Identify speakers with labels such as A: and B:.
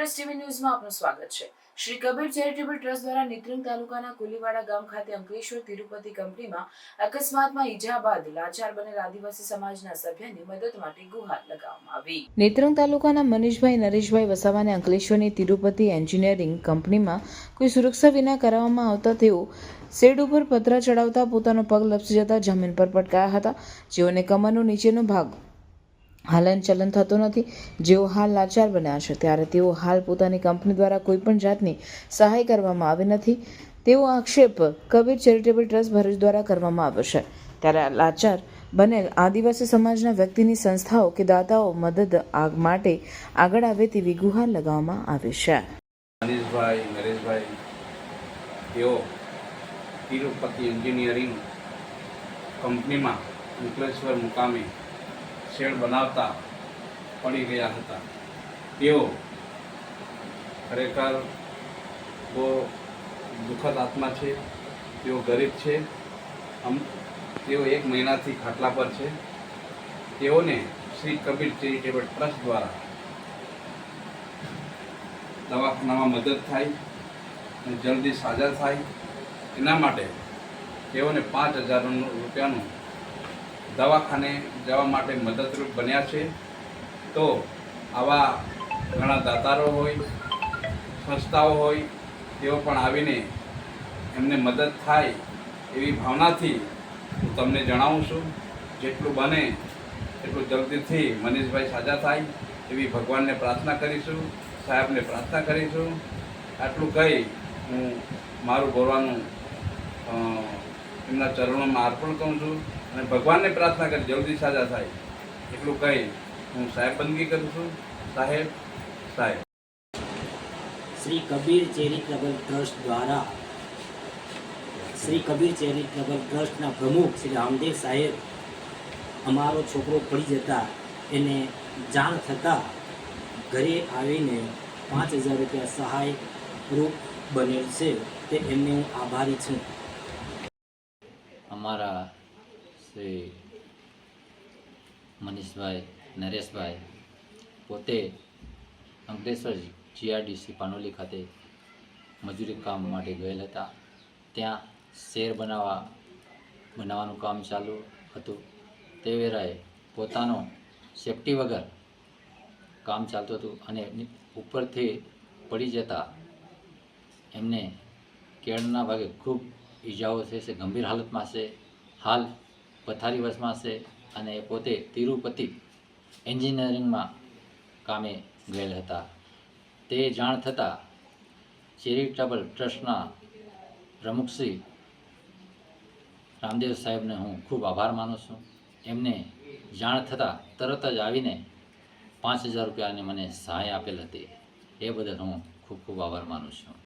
A: TV ન્યૂઝમાં આપનું સ્વાગત છે. શ્રી કબીર ચેરિટેબલ ટ્રસ્ટ દ્વારા નિત્રંગ તાલુકાના કુલીવાડા ગામ ખાતે અંકલેશ્વર તિરુપતિ કંપનીમાં અકસ્માતમાં ઈજા બાદ લાચાર બનેલ આદિવાસી સમાજના સભ્યની મદદ માટે ગુહાર લગાવવામાં આવી. નેત્રંગ તાલુકાના મનીષભાઈ, નરેશભાઈ વસાવાને અંકલેશ્વરની તિરુપતિ એન્જિનિયરિંગ કંપનીમાં કોઈ સુરક્ષા વિના કરાવવામાં આવતા તેઓ શેડ ઉપર પતરા ચડાવતા પોતાનો પગ લપસી જતા જમીન પર પટકાયા હતા. જેઓને કમરનો નીચેનો ભાગ હલન ચલન થતો નથી. જેઓ હાલ લાચાર બન્યા છે, ત્યારે તેઓ હાલ પોતાની કંપની દ્વારા કોઈપણ જાતની સહાય કરવામાં આવી નથી. તેવો આક્ષેપ કબીર ચેરિટેબલ ટ્રસ્ટ ભરૂચ દ્વારા કરવામાં આવ્યો છે. ત્યારે લાચાર બનેલ આદિવાસી સમાજના વ્યક્તિની સંસ્થાઓ કે દાતાઓ મદદ આગ માટે આગળ આવે તેવી ગુહાર લગાવવામાં આવી છે.
B: મનીષભાઈ નરેશભાઈ, તેઓ તિરુપતિ એન્જિનિયરિંગ કંપનીમાં મુકલેશ્વર મુકામે શેડ બનાવતા પડી ગયા હતા. તેઓ ખરેખર બહુ દુઃખદ આત્મા છે, તેઓ ગરીબ છે અમ તેઓ એક મહિનાથી ખાટલા પર છે. તેઓને શ્રી કબીર ચેરિટેબલ ટ્રસ્ટ દ્વારા દવાખાનામાં મદદ થાય અને જલ્દી સાજા થાય. એના માટે તેઓને પાંચ હજાર રૂપિયાનું દવાખાને જવા માટે મદદરૂપ બન્યા છે. તો આવા ઘણા દાતારો હોય, સંસ્થાઓ હોય, તેઓ પણ આવીને એમને મદદ થાય એવી ભાવનાથી હું તમને જણાવું છું. જેટલું બને એટલું જલ્દીથી મનીષભાઈ સાજા થાય એવી ભગવાનને પ્રાર્થના કરીશું, સાહેબને પ્રાર્થના કરીશું. આટલું કહી હું મારું બોલવાનું એમના ચરણોમાં અર્પણ કરું છું. અને ભગવાનને પ્રાર્થના કરી જલ્દી સાજા થાય. એટલું કહી હું સાહેબ બંદગી કરું છું. સાહેબ સાહેબ.
C: શ્રી કબીર ચેરિટેબલ ટ્રસ્ટ દ્વારા શ્રી કબીર ચેરિટેબલ ટ્રસ્ટના પ્રમુખ શ્રી રામદેવ સાહેબ અમારો છોકરો પડી જતા એને જાણ થતાં ઘરે આવીને પાંચ હજાર રૂપિયા સહાય રૂપ બનેલ છે. તે એમને હું આભારી છું.
D: અમારા શ્રી મનીષભાઈ, નરેશભાઈ, પોતે અંકલેશ્વર જીઆરડીસી પાનોલી ખાતે મજૂરી કામ માટે ગયેલ હતા. ત્યાં શેર બનાવવા, બનાવવાનું કામ ચાલુ હતું. તે વેરાએ પોતાનો સેફટી વગર કામ ચાલતું હતું અને ઉપરથી પડી જતા એમને કેળના ભાગે ખૂબ ઈજાઓ છે ગંભીર હાલતમાં છે હાલ પથારી વશમાં હશે અને પોતે તિરુપતિ એન્જિનિયરિંગમાં કામે ગયેલ હતા. તે જાણ થતાં ચેરિટેબલ ટ્રસ્ટના પ્રમુખશ્રી રામદેવ સાહેબને હું ખૂબ આભાર માનું છું. એમને જાણ થતાં તરત જ આવીને પાંચ હજાર રૂપિયાની મને સહાય આપેલ હતી. એ બદલ હું ખૂબ ખૂબ આભાર માનું છું.